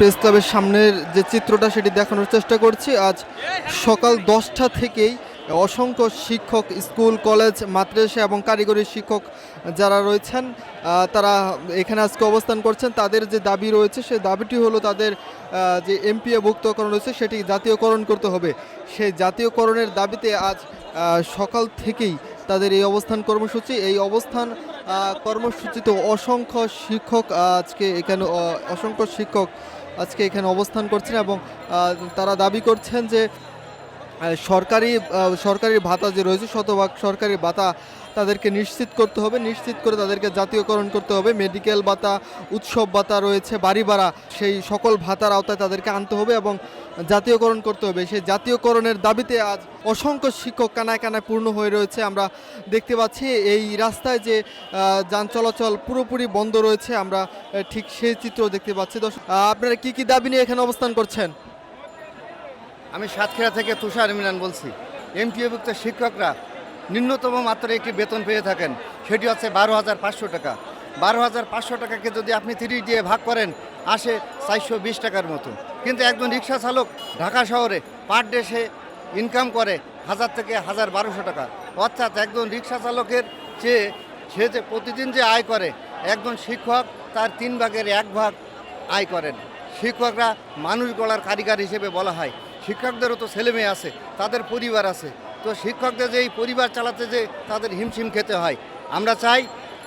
Press ক্লাবের সামনের যে চিত্রটা, সেটি দেখানোর চেষ্টা করছি। আজ সকাল দশটা থেকেই অসংখ্য শিক্ষক, স্কুল, কলেজ, মাদ্রাসা এবং কারিগরি শিক্ষক যারা রয়েছেন তারা এখানে আজকে অবস্থান করছেন। তাদের যে দাবি রয়েছে সেই দাবিটি হলো তাদের যে এমপিএ ভুক্তকরণ রয়েছে, সেটি জাতীয়করণ করতে হবে। সেই জাতীয়করণের দাবিতে আজ সকাল থেকেই তাদের এই অবস্থান কর্মসূচি। এই অবস্থান কর্মসূচিতে অসংখ্য শিক্ষক আজকে এখানে অসংখ্য শিক্ষক আজকে এখানে অবস্থান করছেন এবং তারা দাবি করছেন যে সরকারি সরকারি ভাতা যে রয়েছে শতভাগ সরকারি ভাতা তাদেরকে নিশ্চিত করতে হবে। নিশ্চিত করে তাদেরকে জাতীয়করণ করতে হবে। মেডিকেল ভাতা উৎসব ভাতা রয়েছে বাড়ি ভাড়া সেই সকল ভাতার আওতায় তাদেরকে আনতে হবে এবং জাতীয়করণ করতে হবে। সেই জাতীয়করণের দাবিতে আজ অসংখ্য শিক্ষক কানায় কানায় পূর্ণ হয়ে রয়েছে। আমরা দেখতে পাচ্ছি এই রাস্তায় যে যান চলাচল পুরোপুরি বন্ধ রয়েছে। আমরা ঠিক সেই চিত্র দেখতে পাচ্ছি। দর্শক, আপনারা কি কি দাবি নিয়ে এখানে অবস্থান করছেন? আমি সাতক্ষীরা থেকে তুষার মিলান বলছি। এমপিওভুক্ত শিক্ষকরা ন্যূনতম মাত্রায় একটি বেতন পেয়ে থাকেন। সেটি হচ্ছে বারো হাজার পাঁচশো টাকা। বারো হাজার পাঁচশো টাকাকে যদি আপনি থ্রি দিয়ে ভাগ করেন, আসে চারশো বিশ টাকার মতো। কিন্তু একজন রিক্সা চালক ঢাকা শহরে পার ডে সে ইনকাম করে হাজার থেকে হাজার বারোশো টাকা। অর্থাৎ একজন রিক্সা চালকের চেয়ে সে যে প্রতিদিন যে আয় করে, একজন শিক্ষক তার তিন ভাগের এক ভাগ আয় করেন। শিক্ষকরা মানুষ গড়ার কারিগর হিসেবে বলা হয়। শিক্ষকদেরও তো ছেলে মেয়ে আছে, তাদের পরিবার আছে। তো শিক্ষকদের যে এই পরিবার চালাতে যে তাদের হিমশিম খেতে হয়। আমরা চাই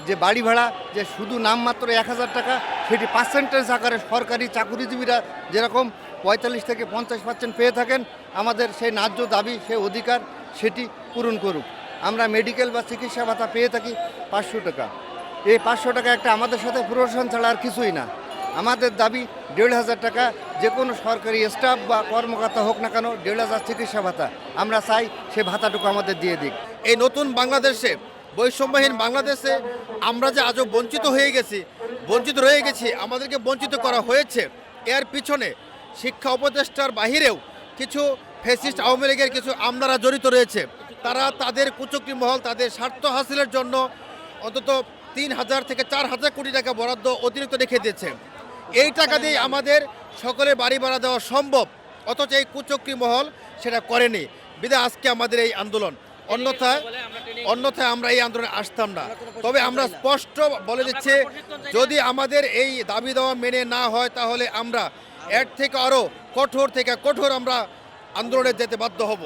যে বাড়ি ভাড়া যে শুধু নামমাত্র এক হাজার টাকা, সেটি পার্সেন্টেজ আকারে সরকারি চাকুরিজীবীরা যেরকম পঁয়তাল্লিশ থেকে পঞ্চাশ পার্সেন্ট পেয়ে থাকেন, আমাদের সেই ন্যায্য দাবি সেই অধিকার, সেটি পূরণ করুক। আমরা মেডিকেল বা চিকিৎসা ভাতা পেয়ে থাকি পাঁচশো টাকা। এই পাঁচশো টাকা একটা আমাদের সাথে প্রশাসন ছাড়া আর কিছুই না। আমাদের দাবি দেড় হাজার টাকা, যে কোনো সরকারি স্টাফ বা কর্মকর্তা হোক না কেন, দেড় হাজার চিকিৎসা ভাতা। আমরা চাই সে ভাতাটুকু আমাদের দিয়ে দিক। এই নতুন বাংলাদেশে, বৈষম্যহীন বাংলাদেশে আমরা যে আজও বঞ্চিত হয়ে গেছি, বঞ্চিত রয়ে গেছি, আমাদেরকে বঞ্চিত করা হয়েছে, এর পিছনে শিক্ষা উপদেষ্টার বাহিরেও কিছু ফেসিস্ট আওয়ামী লীগের কিছু আমলারা জড়িত রয়েছে। তারা তাদের কুচক্রি মহল, তাদের স্বার্থ হাসিলের জন্য অন্তত তিন হাজার থেকে চার হাজার কোটি টাকা বরাদ্দ অতিরিক্ত রেখে দিয়েছে। এই টাকা দিয়ে আমাদের সকলের বাড়ি ভাড়া দেওয়া সম্ভব। অথচ এই কুচক্রি মহল সেটা করেনি। বিধায় আজকে আমাদের এই আন্দোলন। অন্যথায় অন্যথায় আমরা এই আন্দোলনে আসতাম না। তবে আমরা স্পষ্ট বলে দিচ্ছি, যদি আমাদের এই দাবি দেওয়া মেনে না হয় তাহলে আমরা এর থেকে আরও কঠোর থেকে কঠোর আমরা আন্দোলনে যেতে বাধ্য হব।